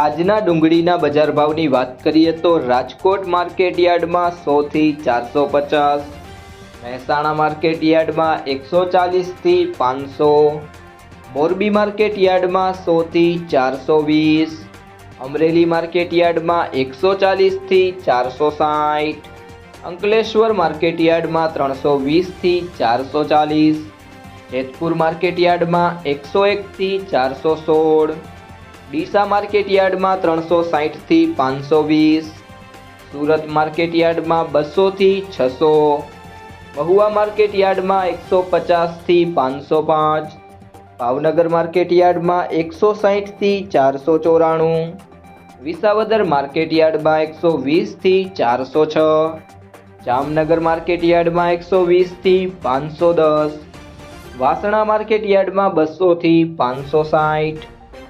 આજના ડુંગળીના બજાર ભાવની વાત કરીએ તો રાજકોટ માર્કેટ યાર્ડમાં સોથી ચારસો પચાસ, મહેસાણા માર્કેટ યાર્ડમાં એકસો ચાલીસથી પાંચસો, મોરબી માર્કેટ યાર્ડમાં સોથી ચારસો વીસ, અમરેલી માર્કેટ યાર્ડમાં એકસો ચાલીસથી ચારસો સાઠ, અંકલેશ્વર માર્કેટ યાર્ડમાં ત્રણસો વીસથી ચારસો ચાલીસ, જેતપુર માર્કેટ યાર્ડમાં એકસો એકથી ચારસો સોળ ડીસા માર્કેટ યાર્ડમાં ત્રણસો સાહીઠથી પાંચસો વીસ, સુરત માર્કેટ યાર્ડમાં બસોથી છસો, મહુવા માર્કેટ યાર્ડમાં એકસો પચાસથી પાંચસો પાંચ, ભાવનગર માર્કેટ યાર્ડમાં એકસો સાહીઠથી ચારસો ચોરાણું, વિસાવદર માર્કેટ યાર્ડમાં એકસો વીસથી ચારસો છ, જામનગર માર્કેટ યાર્ડમાં એકસો વીસથી પાંચસો દસ, વાસણા માર્કેટ યાર્ડમાં બસોથી પાંચસો સાઠ